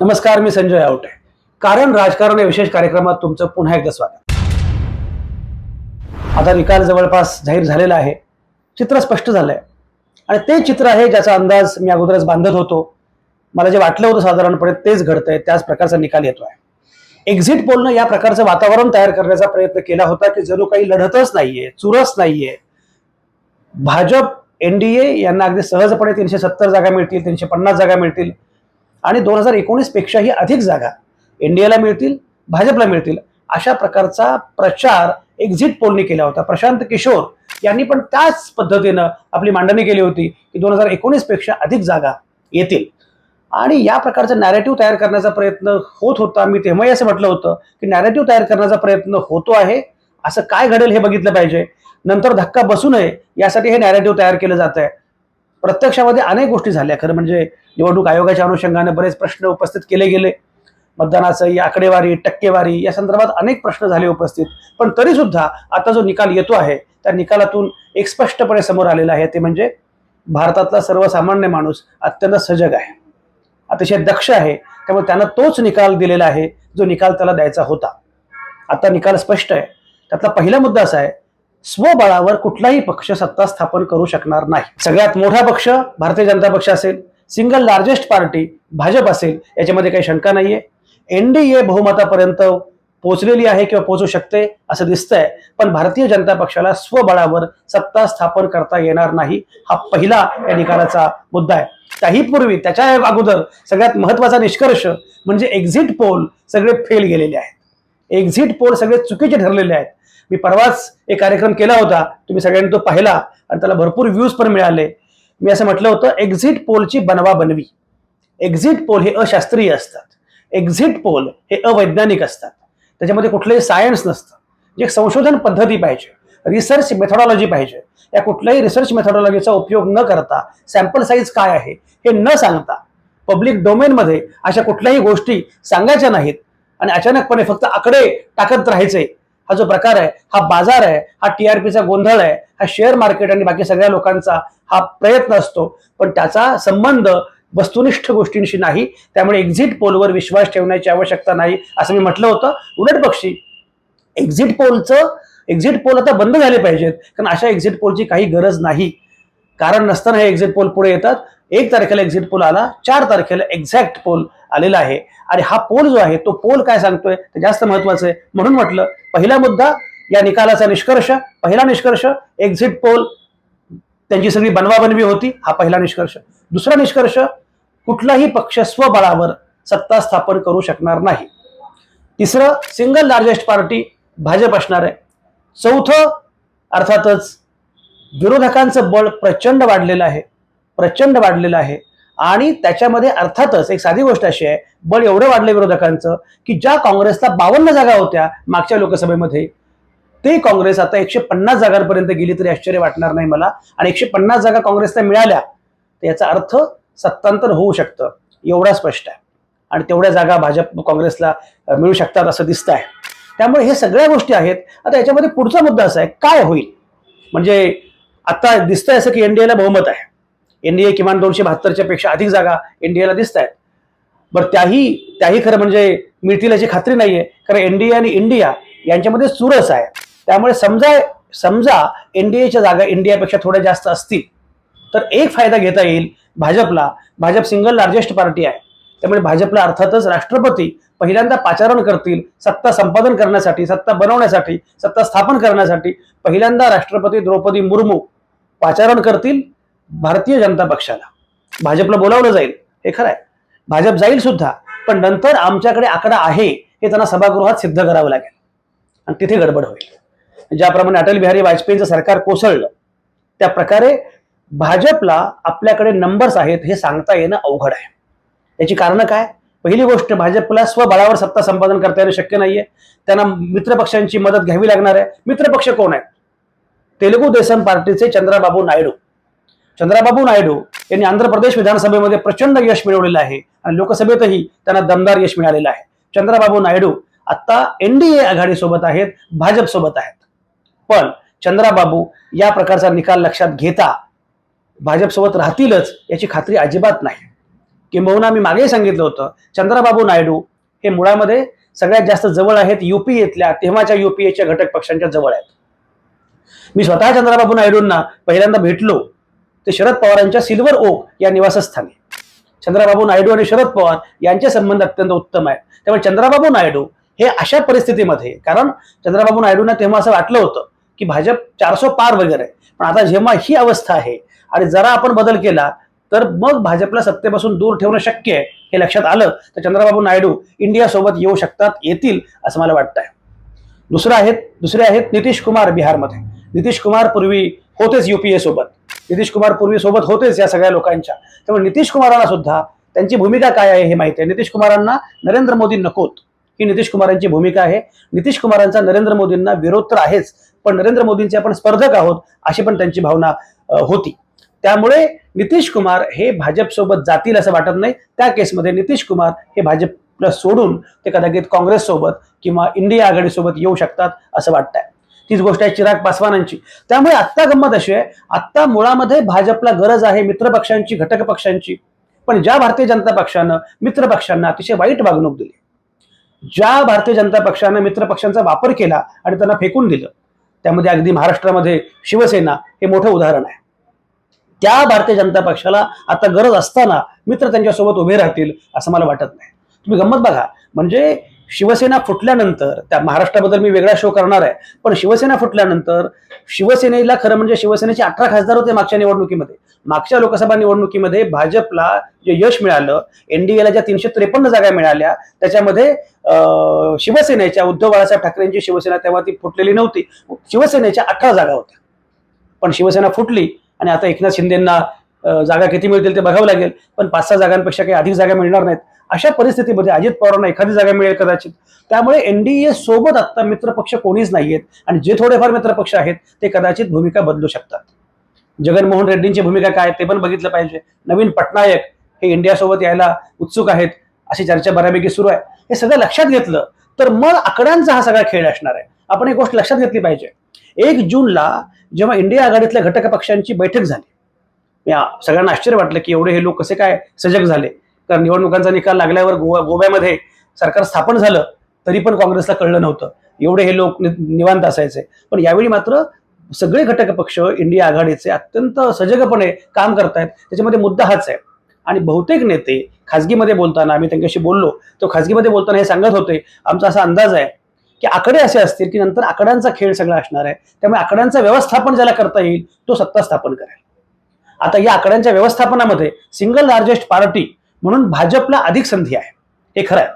नमस्कार मी संजय आवटे. कारण राजकारण या विशेष कार्यक्रमात तुमचं पुन्हा एकदा स्वागत. आता निकाल जवळपास जाहीर झालेला आहे. चित्र स्पष्ट झालंय. आणि ते चित्र आहे ज्याचा अंदाज मी अगोदरच बांधत होतो. मला जे वाटलं होतं साधारणपणे तेच घडतंय त्याच प्रकारचा निकाल येतो आहे एक्झिट पोलनं या प्रकारचं वातावरण तयार करण्याचा प्रयत्न केला होता की जणू काही लढतच नाहीये चुरस नाहीये. भाजप एनडीए यांना अगदी सहजपणे तीनशे सत्तर जागा मिळतील तीनशे पन्नास जागा मिळतील. आणि दोन हजार एकोणीस पेक्षाही अधिक जागा एनडीएला मिळतील भाजपला मिळतील अशा प्रकारचा प्रचार एक्झिट पोलनी केला होता. प्रशांत किशोर यांनी पण त्याच पद्धतीनं आपली मांडणी केली होती की दोन हजार एकोणीसपेक्षा अधिक जागा येतील. आणि या प्रकारचं नॅरेटिव्ह तयार करण्याचा प्रयत्न होत होता. मी तेव्हाही असं म्हटलं होतं की नॅरेटिव्ह तयार करण्याचा प्रयत्न होतो आहे. असं काय घडेल हे बघितलं पाहिजे. नंतर धक्का बसू नये यासाठी हे नॅरेटिव्ह तयार केलं जात आहे प्रत्यक्षामध्ये अनेक गोष्टी झाल्या. खरं म्हणजे निवडणूक आयोगाच्या अनुषंगाने बरेच प्रश्न उपस्थित केले गेले. मतदानाचं या आकडेवारी टक्केवारी या संदर्भात अनेक प्रश्न झाले उपस्थित. पण तरी सुद्धा आता जो निकाल येतो आहे त्या निकालातून एक स्पष्टपणे समोर आलेलं आहे. ते म्हणजे भारतातला सर्वसामान्य माणूस अत्यंत सजग आहे. अतिशय दक्ष आहे. त्यामुळे त्यानं तोच निकाल दिलेला आहे जो निकाल त्याला द्यायचा होता. आता निकाल स्पष्ट आहे. त्यातला पहिला मुद्दा असा आहे स्वबळावर कुठलाही पक्ष सत्ता स्थापन करू शकणार नाही. सगळ्यात मोठा पक्ष भारतीय जनता पक्ष असेल सिंगल लार्जेस्ट पार्टी भाजप असेल याच्यामध्ये काही शंका नाहीये. एनडीए बहुमतापर्यंत पोहोचलेली आहे किंवा पोहोचू शकते असं दिसतंय पण भारतीय जनता पक्षाला स्वबळावर सत्ता स्थापन करता येणार नाही हा पहिला या निकालाचा मुद्दा आहे. त्याही पूर्वी त्याच्या अगोदर सगळ्यात महत्त्वाचा निष्कर्ष म्हणजे एक्झिट पोल सगळे फेल गेलेले आहेत. एक्झिट पोल सगळे चुकीचे ठरलेले आहेत. मी परवाच एक कार्यक्रम केला होता तुम्ही सगळ्यांनी तो पाहिला आणि त्याला भरपूर व्ह्यूज पण मिळाले. मी असं म्हटलं होतं एक्झिट पोलची बनवा बनवी. एक्झिट पोल हे अशास्त्रीय असतात. एक्झिट पोल हे अवैज्ञानिक असतात. त्याच्यामध्ये कुठलंही सायन्स नसतं. म्हणजे जे संशोधन पद्धती पाहिजे. रिसर्च मेथॉडॉलॉजी पाहिजे. या कुठल्याही रिसर्च मेथॉडॉलॉजीचा उपयोग न करता सॅम्पल साईज काय आहे हे न सांगता पब्लिक डोमेनमध्ये अशा कुठल्याही गोष्टी सांगायच्या नाहीत आणि अचानकपणे फक्त आकडे टाकत राहायचे हा जो प्रकार आहे हा बाजार आहे हा टीआरपीचा गोंधळ आहे हा शेअर मार्केट आणि बाकी सगळ्या लोकांचा हा प्रयत्न असतो. पण त्याचा संबंध वस्तुनिष्ठ गोष्टींशी नाही त्यामुळे एक्झिट पोलवर विश्वास ठेवण्याची आवश्यकता नाही असं मी म्हटलं होतं. उलट पक्षी एक्झिट पोलचं एक्झिट पोल आता बंद झाले पाहिजेत कारण अशा एक्झिट पोलची काही गरज नाही. कारण नसताना हे एक्झिट पोल पुढे येतात. एक तारखेला एक्झिट पोल आला चार तारखेला एक्झॅक्ट पोल आलेला आहे. आणि हा पोल जो आहे तो पोल काय सांगतोय? ते जास्त महत्वाचं आहे. म्हणून म्हटलं पहिला मुद्दा या निकालाचा निष्कर्ष पहिला निष्कर्ष एक्झिट पोल त्यांची सगळी बनवाबनवी होती हा पहिला निष्कर्ष. दुसरा निष्कर्ष कुठलाही पक्ष स्वबळावर सत्ता स्थापन करू शकणार नाही. तिसरं सिंगल लार्जेस्ट पार्टी भाजप असणार आहे. चौथं अर्थातच विरोधकांचं बळ प्रचंड वाढलेलं आहे. प्रचंड वाढलेलं आहे. आणि त्याच्यामध्ये अर्थातच एक साधी गोष्ट अशी आहे बळ एवढं वाढलं विरोधकांचं की ज्या काँग्रेसला बावन्न जागा होत्या मागच्या लोकसभेमध्ये ते काँग्रेस आता एकशे पन्नास जागांपर्यंत गेली तरी आश्चर्य वाटणार नाही मला. आणि एकशे पन्नास जागा काँग्रेसला मिळाल्या तर याचा अर्थ सत्तांतर होऊ शकतं एवढा स्पष्ट आहे. आणि तेवढ्या जागा भाजप काँग्रेसला मिळू शकतात असं दिसत आहे त्यामुळे हे सगळ्या गोष्टी आहेत. आता याच्यामध्ये पुढचा मुद्दा असा आहे काय होईल? म्हणजे आता दिसतंय असं की एनडीएला बहुमत आहे. एनडीए किमान दोनशे बहात्तरच्या पेक्षा अधिक जागा एनडीएला दिसत आहेत बरं त्याही त्याही खरं म्हणजे मिळतील याची खात्री नाहीये. कारण एनडीए आणि इंडिया यांच्यामध्ये चुरस आहे. त्यामुळे समजा समजा एनडीएच्या जागा इंडियापेक्षा थोड्या जास्त असतील तर एक फायदा घेता येईल भाजपला. भाजप सिंगल लार्जेस्ट पार्टी आहे. त्यामुळे भाजपला अर्थातच राष्ट्रपती पहिल्यांदा पाचारण करतील सत्ता संपादन करण्यासाठी सत्ता बनवण्यासाठी सत्ता स्थापन करण्यासाठी पहिल्यांदा राष्ट्रपती द्रौपदी मुर्मू पाचारण करतील भारतीय जनता पक्षाला. भाजपला बोलावलं जाईल हे खरं आहे. भाजप जाईल सुद्धा पण नंतर आमच्याकडे आकडा आहे हे त्यांना सभागृहात सिद्ध करावं लागेल. आणि तिथे गडबड होईल. ज्याप्रमाणे अटल बिहारी वाजपेयीचं सरकार कोसळलं त्या प्रकारे भाजपला आपल्याकडे नंबर्स आहेत हे सांगता येणं अवघड आहे. याची कारणं काय? पहिली गोष्ट भाजपला स्वबळावर सत्ता संपादन करता येणं शक्य नाहीये. त्यांना मित्रपक्षांची मदत घ्यावी लागणार आहे. मित्रपक्ष कोण आहेत? तेलुगू देसम पार्टीचे चंद्राबाबू नायडू. चंद्राबाबू नायडू यांनी आंध्र प्रदेश विधानसभेमध्ये प्रचंड यश मिळवलेलं आहे आणि लोकसभेतही त्यांना दमदार यश मिळालेलं आहे. चंद्राबाबू नायडू आता एनडीए आघाडीसोबत आहेत भाजप सोबत आहेत. पण चंद्राबाबू या प्रकारचा निकाल लक्षात घेता भाजपसोबत राहतीलच याची खात्री अजिबात नाही. किंबहुना मी मागे सांगितलं होतं चंद्राबाबू नायडू हे मुळामध्ये सगळ्यात जास्त जवळ आहेत युपीएतल्या तेव्हाच्या युपीएच्या घटक पक्षांच्या जवळ आहेत. मी स्वतः चंद्राबाबू नायडूंना पहिल्यांदा भेटलो ते शरद पवारांच्या सिल्वर ओक या निवासस्थानी चंद्राबाबू नायडू आणि शरद पवार यांचे संबंध अत्यंत उत्तम आहेत. त्यामुळे चंद्राबाबू नायडू हे अशा परिस्थितीमध्ये कारण चंद्राबाबू नायडूंना तेव्हा असं वाटलं होतं की भाजप चारशे पार वगैरे पण आता जेव्हा ही अवस्था आहे आणि जरा आपण बदल केला तर मग भाजपला सत्तेपासून दूर ठेवणं शक्य आहे हे लक्षात आलं तर चंद्रबाबू नायडू इंडिया सोबत येऊ शकतात येतील असं मला वाटतं आहे दुसरं आहेत दुसरे आहेत नितीश कुमार बिहारमध्ये. नितीश कुमार पूर्वी होतेच युपीए सोबत. नितीश कुमार पूर्वी सोबत होतेच या सगळ्या लोकांच्या. त्यामुळे नितीश कुमारांना सुद्धा त्यांची भूमिका काय आहे हे माहिती आहे. नितीश कुमारांना नरेंद्र मोदी नकोत. ही नितीश कुमारांची भूमिका आहे. नितीश कुमारांचा नरेंद्र मोदींना विरोध तर आहेच पण नरेंद्र मोदींचे आपण स्पर्धक आहोत अशी पण त्यांची भावना होती. त्यामुळे नितीश कुमार हे भाजपसोबत जातील असं वाटत नाही. त्या केसमध्ये नितीश कुमार हे भाजपला सोडून ते कदाचित काँग्रेससोबत किंवा इंडिया आघाडीसोबत येऊ शकतात असं वाटतंय. तीच गोष्ट आहे चिराग पासवानांची. त्यामुळे आत्ता गंमत अशी आहे आत्ता मुळामध्ये भाजपला गरज आहे मित्र पक्षांची घटक पक्षांची. पण ज्या भारतीय जनता पक्षानं मित्र पक्षांना अतिशय वाईट वागणूक दिली. ज्या भारतीय जनता पक्षानं मित्र पक्षांचा वापर केला आणि त्यांना फेकून दिलं त्यामध्ये अगदी महाराष्ट्रामध्ये शिवसेना हे मोठं उदाहरण आहे. त्या भारतीय जनता पक्षाला आता गरज असताना मित्र त्यांच्यासोबत उभे राहतील असं मला वाटत नाही. तुम्ही गंमत बघा. म्हणजे शिवसेना फुटल्यानंतर त्या महाराष्ट्राबद्दल मी वेगळा शो करणार आहे पण शिवसेना फुटल्यानंतर शिवसेनेला खरं म्हणजे शिवसेनेचे अठरा खासदार होते मागच्या निवडणुकीमध्ये. मागच्या लोकसभा निवडणुकीमध्ये भाजपला जे यश मिळालं एनडीएला ज्या तीनशे त्रेपन्न जागा मिळाल्या त्याच्यामध्ये शिवसेनेच्या उद्धव बाळासाहेब ठाकरेंची शिवसेना तेव्हा ती फुटलेली नव्हती. शिवसेनेच्या अठरा जागा होत्या. पण शिवसेना फुटली आणि आता एकनाथ शिंदेना जागा किती मिळतील ते बघावं लागेल. पण पाच सहा जागांपेक्षा काही अधिक जागा मिळणार नाहीत. अशा परिस्थितीमध्ये अजित पवारांना एखादी जागा मिळेल कदाचित. त्यामुळे एनडीए सोबत आता मित्रपक्ष कोणीच नाहीयेत आणि जे थोडेफार मित्रपक्ष आहेत ते कदाचित भूमिका बदलू शकतात. जगनमोहन रेड्डींची भूमिका काय ते पण बघितलं पाहिजे. नवीन पटनायक हे इंडियासोबत यायला उत्सुक आहेत अशी चर्चा बऱ्यापैकी सुरू आहे. हे सगळं लक्षात घेतलं तर मग आकड्यांचा हा सगळा खेळ असणार आहे. आपण एक गोष्ट लक्षात घेतली पाहिजे. एक जूनला जेव्हा इंडिया आघाडीतल्या घटक पक्षांची बैठक झाली या सगळ्यांना आश्चर्य वाटलं की एवढे हे लोक कसे काय सजग झाले. कारण निवडणुकांचा निकाल लागल्यावर गोवा गोव्यामध्ये सरकार स्थापन झालं तरी पण काँग्रेसला कळलं नव्हतं. एवढे हे लोक निवांत असायचे. पण यावेळी मात्र सगळे घटक पक्ष इंडिया आघाडीचे अत्यंत सजगपणे काम करतायत. त्याच्यामध्ये मुद्दा हाच आहे. आणि बहुतेक नेते खासगीमध्ये बोलताना आम्ही त्यांच्याशी बोललो तो खासगीमध्ये बोलताना हे सांगत होते आमचा असा अंदाज आहे की आकडे असे असतील की नंतर आकड्यांचा खेळ सगळा असणार आहे. त्यामुळे आकड्यांचं व्यवस्थापन ज्याला करता येईल तो सत्ता स्थापन करेल. आता या आकड्यांच्या व्यवस्थापनामध्ये सिंगल लार्जेस्ट पार्टी म्हणून भाजपला अधिक संधी आहे. हे खरं आहे.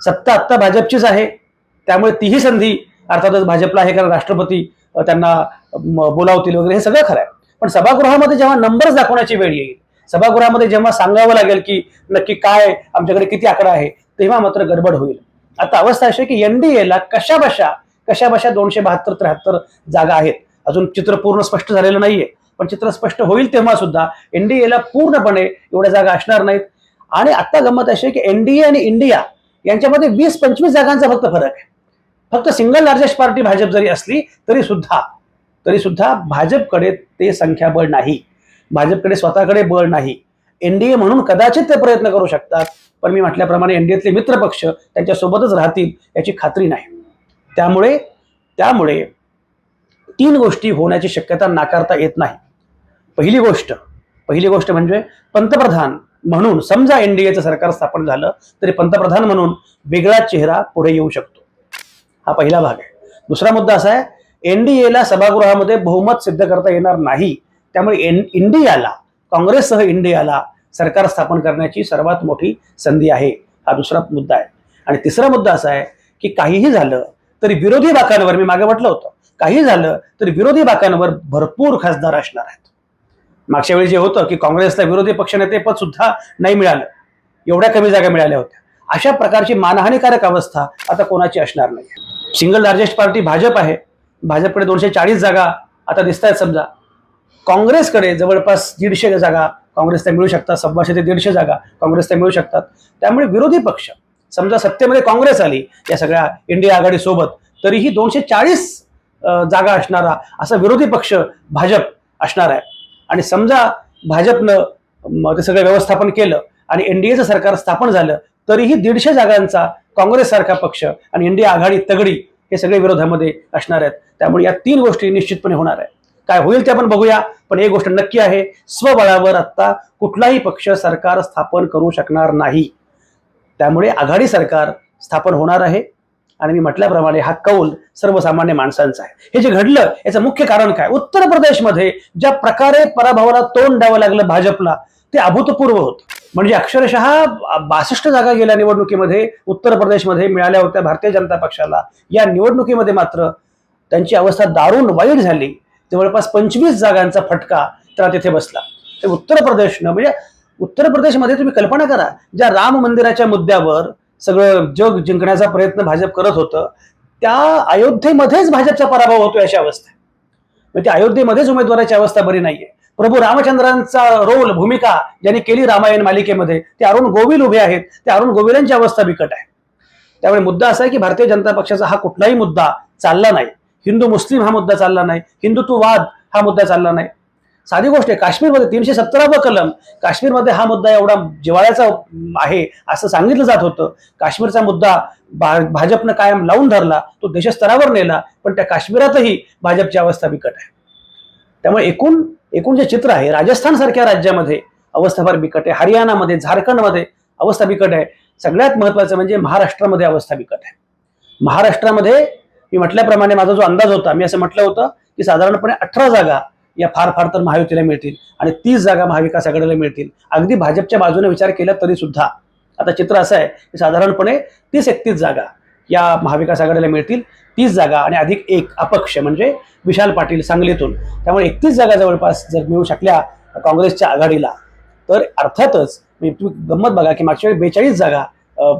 सत्ता आत्ता भाजपचीच आहे. त्यामुळे तीही संधी अर्थातच भाजपला आहे कारण राष्ट्रपती त्यांना बोलावतील वगैरे हे सगळं खरं आहे. पण सभागृहामध्ये जेव्हा नंबर्स दाखवण्याची वेळ येईल सभागृहामध्ये जेव्हा सांगावं लागेल की नक्की काय आमच्याकडे किती आकडा आहे तेव्हा मात्र गडबड होईल. आता अवस्था अशी आहे की एनडीएला कशा बशा कशा बशा दोनशे बहात्तर त्र्याहत्तर जागा आहेत. अजून चित्र पूर्ण स्पष्ट झालेलं नाहीये. पण चित्र स्पष्ट होईल तेव्हा सुद्धा एनडीएला पूर्णपणे एवढ्या जागा असणार नाहीत. आणि आता गंमत अशी आहे की एनडीए आणि इंडिया यांच्यामध्ये वीस पंचवीस जागांचा फक्त फरक आहे. फक्त सिंगल लार्जेस्ट पार्टी भाजप जरी असली तरी सुद्धा तरी सुद्धा भाजपकडे ते संख्याबळ नाही. भाजपकडे स्वतःकडे बळ नाही. एनडीए म्हणून कदाचित ते प्रयत्न करू शकतात पण मी म्हटल्याप्रमाणे एनडीएतले मित्रपक्ष त्यांच्यासोबतच राहतील याची खात्री नाही. त्यामुळे त्यामुळे तीन गोष्टी होण्याची शक्यता नाकारता येत नाही. पहिली गोष्ट पहिली गोष्ट म्हणजे पंतप्रधान म्हणून समजा एनडीएचं सरकार स्थापन झालं तरी पंतप्रधान म्हणून वेगळा चेहरा पुढे येऊ शकतो. हा पहिला भाग आहे. दुसरा मुद्दा असा आहे एनडीएला सभागृहामध्ये बहुमत सिद्ध करता येणार नाही. त्यामुळे एन इंडियाला काँग्रेससह इंडियाला सरकार स्थापन करण्याची सर्वात मोठी संधी आहे. हा दुसरा मुद्दा आहे. आणि तिसरा मुद्दा असा आहे की काहीही झालं तरी विरोधी बाकांवर मी मागे म्हटलं होतं काही झालं तरी विरोधी बाकांवर भरपूर खासदार असणार आहेत. मागच्या वेळी जे होतं की काँग्रेसला विरोधी पक्षनेते पद सुद्धा नाही मिळालं एवढ्या कमी जागा मिळाल्या होत्या. अशा प्रकारची मानहानिकारक अवस्था आता कोणाची असणार नाही. सिंगल लार्जेस्ट पार्टी भाजप आहे. भाजपकडे दोनशे चाळीस जागा आता दिसत आहेत समजा. काँग्रेसकडे जवळपास दीडशे जागा काँग्रेसला मिळू शकतात सव्वाशे ते दीडशे जागा काँग्रेसला मिळू शकतात. त्यामुळे विरोधी पक्ष समजा सत्तेमध्ये काँग्रेस आली या सगळ्या इंडिया आघाडीसोबत तरीही दोनशे चाळीस जागा असणारा असा विरोधी पक्ष भाजप असणार आहे. आणि समजा भाजपनं ते सगळं व्यवस्थापन केलं आणि एनडीएचं सरकार स्थापन झालं तरीही दीडशे जागांचा काँग्रेस सारखा पक्ष आणि इंडिया आघाडी तगडी हे सगळे विरोधामध्ये असणार आहेत. त्यामुळे या तीन गोष्टी निश्चितपणे होणार आहेत. काय होईल ते आपण बघूया पण एक गोष्ट नक्की आहे स्वबळावर आत्ता कुठलाही पक्ष सरकार स्थापन करू शकणार नाही. त्यामुळे आघाडी सरकार स्थापन होणार आहे. आणि मी म्हटल्याप्रमाणे हा कौल सर्वसामान्य माणसांचा आहे. हे जे घडलं याचं मुख्य कारण काय? उत्तर प्रदेशमध्ये ज्या प्रकारे पराभवाला तोंड द्यावं लागलं भाजपला ते अभूतपूर्व होतं. म्हणजे अक्षरशः बासष्ट जागा गेल्या निवडणुकीमध्ये उत्तर प्रदेशमध्ये मिळाल्या होत्या भारतीय जनता पक्षाला. या निवडणुकीमध्ये मात्र त्यांची अवस्था दारुण वाईट झाली. जवळपास पंचवीस जागांचा फटका त्याला तिथे बसला. ते उत्तर प्रदेशनं म्हणजे उत्तर प्रदेशमध्ये तुम्ही कल्पना करा ज्या राम मंदिराच्या मुद्द्यावर सगळं जग जिंकण्याचा प्रयत्न भाजप करत होतं त्या अयोध्येमध्येच भाजपचा पराभव होतो अशी अवस्था म्हणजे अयोध्येमध्येच उमेदवाराची अवस्था बरी नाहीये. प्रभू रामचंद्रांचा रोल भूमिका ज्यांनी केली रामायण मालिकेमध्ये ते अरुण गोविल उभे आहेत त्या अरुण गोविलांची अवस्था बिकट आहे. त्यामुळे मुद्दा असा आहे की भारतीय जनता पक्षाचा हा कुठलाही मुद्दा चालला नाही. हिंदू मुस्लिम हा मुद्दा चालला नाही. हिंदुत्ववाद हा मुद्दा चालला नाही. साधी गोष्ट आहे काश्मीरमध्ये तीनशे सत्तरावं कलम काश्मीरमध्ये हा मुद्दा एवढा जिवाळ्याचा आहे असं सांगितलं जात होतं. काश्मीरचा मुद्दा भा- भाजपनं कायम लावून धरला तो देशस्तरावर नेला पण त्या काश्मीरातही भाजपची अवस्था बिकट आहे. त्यामुळे एकूण एकूण जे चित्र आहे राजस्थान सारख्या राज्यामध्ये अवस्था फार बिकट आहे. हरियाणामध्ये झारखंडमध्ये अवस्था बिकट आहे. सगळ्यात महत्वाचं म्हणजे महाराष्ट्रामध्ये अवस्था बिकट आहे. महाराष्ट्रामध्ये मी म्हटल्याप्रमाणे माझा जो अंदाज होता मी असं म्हटलं होतं की साधारणपणे अठरा जागा या फार फार तर महायुतीला मिळतील. आणि तीस जागा महाविकास आघाडीला मिळतील. अगदी भाजपच्या बाजूने विचार केला तरी सुद्धा. आता चित्र असं आहे की साधारणपणे तीस एकतीस जागा या महाविकास आघाडीला मिळतील. तीस जागा आणि अधिक एक अपक्ष म्हणजे विशाल पाटील सांगलीतून. त्यामुळे एकतीस जागा जवळपास जर मिळू शकल्या काँग्रेसच्या आघाडीला तर अर्थातच मी तुम्ही गंमत बघा की मागच्या वेळी बेचाळीस जागा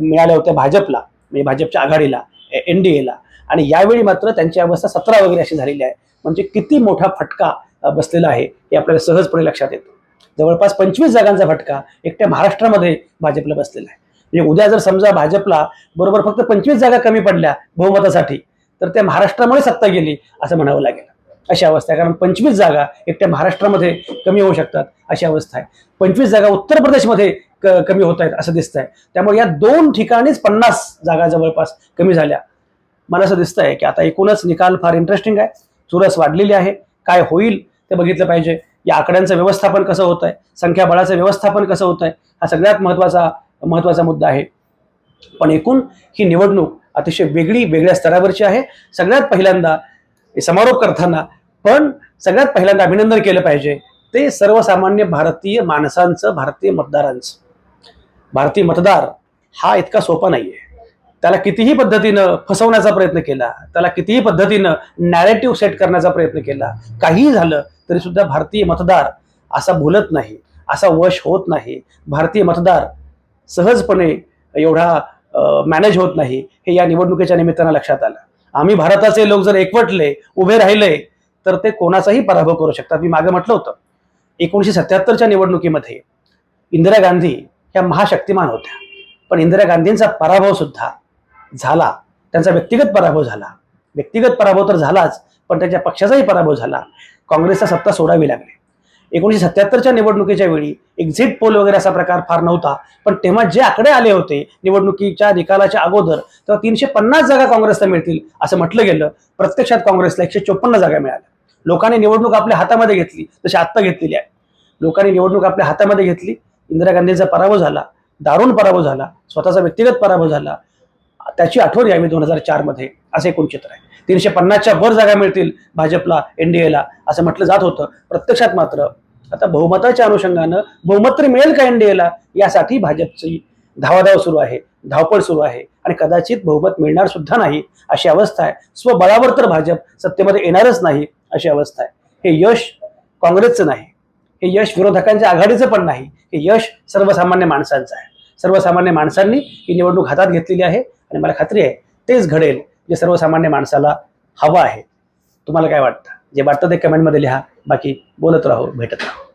मिळाल्या होत्या भाजपला म्हणजे भाजपच्या आघाडीला एन डी एला आणि यावेळी मात्र त्यांची अवस्था सतरा वगैरे अशी झालेली आहे. म्हणजे किती मोठा फटका बसलेला आहे हे आपल्याला सहजपणे लक्षात येतं. जवळपास पंचवीस जागांचा फटका एकट्या महाराष्ट्रामध्ये भाजपला बसलेला आहे. म्हणजे उद्या जर समजा भाजपला बरोबर फक्त पंचवीस जागा कमी पडल्या बहुमतासाठी तर त्या महाराष्ट्रामुळे सत्ता गेली असं म्हणावं लागेल. अशी अवस्था आहे. कारण पंचवीस जागा एकट्या महाराष्ट्रामध्ये कमी होऊ शकतात अशी अवस्था आहे. पंचवीस जागा उत्तर प्रदेशमध्ये क- कमी होत आहेत असं दिसतंय. त्यामुळे या दोन ठिकाणीच पन्नास जागा जवळपास कमी झाल्या. मला असं दिसतंय की आता एकूणच निकाल फार इंटरेस्टिंग आहे. चुरस वाढलेली आहे. काय होईल ते बघितलं पाहिजे. या आकड्यांचं व्यवस्थापन कसं होत आहे संख्याबळाचं व्यवस्थापन कसं होत आहे हा सगळ्यात महत्त्वाचा महत्त्वाचा मुद्दा आहे. पण एकूण ही निवडणूक अतिशय वेगळी वेगळ्या स्तरावरची आहे. सगळ्यात पहिल्यांदा समारोप करताना पण सगळ्यात पहिल्यांदा अभिनंदन केलं पाहिजे. ते सर्वसामान्य भारतीय माणसांचं भारतीय मतदारांचं. भारतीय मतदार हा इतका सोपा नाही आहे त्याला कितीही पद्धतीनं फसवण्याचा प्रयत्न केला त्याला कितीही पद्धतीनं नॅरेटिव्ह सेट करण्याचा प्रयत्न केला काहीही झालं तरी सुद्धा भारतीय मतदार असा बोलत नाही असा वश होत नाही. भारतीय मतदार सहजपणे एवढा मॅनेज होत नाही हे या निवडणुकीच्या निमित्तानं लक्षात आलं. आम्ही भारताचे लोक जर एकवटले उभे राहिले तर ते कोणाचाही पराभव करू शकतात. मी मागे म्हटलं होतं एकोणीसशे सत्याहत्तरच्या निवडणुकीमध्ये इंदिरा गांधी ह्या महाशक्तिमान होत्या. पण इंदिरा गांधींचा पराभव सुद्धा झाला. त्यांचा व्यक्तिगत पराभव झाला. व्यक्तिगत पराभव तर झालाच पण त्यांच्या पक्षाचाही पराभव झाला. काँग्रेसला सत्ता सोडावी लागली. एकोणीसशे सत्याहत्तरच्या निवडणुकीच्या वेळी एक्झिट पोल वगैरे असा प्रकार फार नव्हता पण तेव्हा जे आकडे आले होते निवडणुकीच्या निकालाच्या अगोदर तेव्हा तीनशे पन्नास जागा काँग्रेसला मिळतील असं म्हटलं गेलं. प्रत्यक्षात काँग्रेसला एकशे चोपन्न जागा मिळाल्या. लोकांनी निवडणूक आपल्या हातामध्ये घेतली तशी आत्ता घेतलेली आहे. लोकांनी निवडणूक आपल्या हातामध्ये घेतली. इंदिरा गांधींचा पराभव झाला दारुण पराभव झाला स्वतःचा व्यक्तिगत पराभव झाला त्याची आठवण यावी दोन हजार चारमध्ये असं एकूण चित्र आहे. तीनशे पन्नासच्या वर जागा मिळतील भाजपला एनडीएला असं म्हटलं जात होतं. प्रत्यक्षात मात्र आता बहुमताच्या अनुषंगानं बहुमत तरी मिळेल का एनडीएला यासाठी भाजपची धावाधाव सुरू आहे धावपळ सुरू आहे. आणि कदाचित बहुमत मिळणार सुद्धा नाही अशी अवस्था आहे. स्वबळावर तर भाजप सत्तेमध्ये येणारच नाही अशी अवस्था आहे. हे यश काँग्रेसचं नाही. हे यश विरोधकांच्या आघाडीचं पण नाही. हे यश सर्वसामान्य माणसांचं आहे. सर्वसामान्य माणसांनी ही निवडणूक हातात घेतलेली आहे. आणि मला खात्री आहे तेच घडेल जे सर्वसामान्य माणसाला हवं आहे. तुम्हाला काय वाटतं? जे वाटतं ते कमेंटमध्ये लिहा बाकी बोलत राहू भेटत राहू.